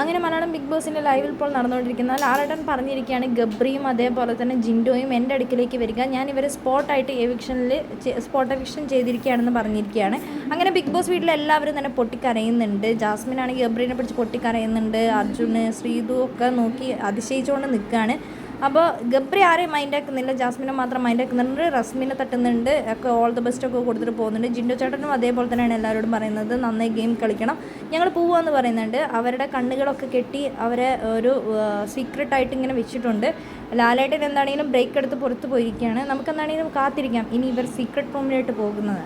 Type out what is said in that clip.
അങ്ങനെ മലയാളം ബിഗ് ബോസിന്റെ ലൈവിൽ ഇപ്പോൾ നടന്നുകൊണ്ടിരിക്കുന്ന ലാലേട്ടൻ പറഞ്ഞിരിക്കുകയാണ് ഗബ്രിയും അതേപോലെ തന്നെ ജിൻഡോയും എന്റെ അടുക്കിലേക്ക് വരിക. ഞാൻ ഇവരെ സ്പോട്ടായിട്ട് എവിക്ഷനിൽ സ്പോട്ട് എവിക്ഷൻ ചെയ്തിരിക്കുകയാണെന്ന് പറഞ്ഞിരിക്കുകയാണ്. അങ്ങനെ ബിഗ് ബോസ് വീട്ടിൽ എല്ലാവരും തന്നെ പൊട്ടിക്കരയുന്നുണ്ട്. ജാസ്മിൻ ആണെങ്കിൽ ഗബ്രീനെ പിടിച്ച് പൊട്ടിക്കരയുന്നുണ്ട്. അർജുന് ശ്രീതു ഒക്കെ നോക്കി അതിശയിച്ചുകൊണ്ട് നിൽക്കുകയാണ്. അപ്പോൾ ഗബ്രി ആരെയും മൈൻഡ് ആക്കുന്നില്ല ജാസ്മിനെ മാത്രം മൈൻഡ് ആക്കുന്നുണ്ട് റസ്മിനെ തട്ടുന്നുണ്ട് ഒക്കെ ഓൾ ദ ബെസ്റ്റ് ഒക്കെ കൊടുത്തിട്ട് പോകുന്നുണ്ട്. ജിൻഡോ ചേട്ടനും അതേപോലെ തന്നെയാണ് എല്ലാവരോടും പറയുന്നത് നന്നായി ഗെയിം കളിക്കണം. ഞങ്ങൾ പോവാന്ന് പറയുന്നുണ്ട്. അവരുടെ കണ്ണുകളൊക്കെ കെട്ടി അവരെ ഒരു സീക്രട്ടായിട്ട് ഇങ്ങനെ വെച്ചിട്ടുണ്ട്. ലാലേട്ടൻ എന്താണെങ്കിലും ബ്രേക്ക് എടുത്ത് പുറത്ത് പോയിരിക്കുകയാണ്. നമുക്ക് എന്താണെങ്കിലും കാത്തിരിക്കാം. ഇനി ഇവർ സീക്രട്ട് റൂമിലായിട്ട് പോകുന്നത്.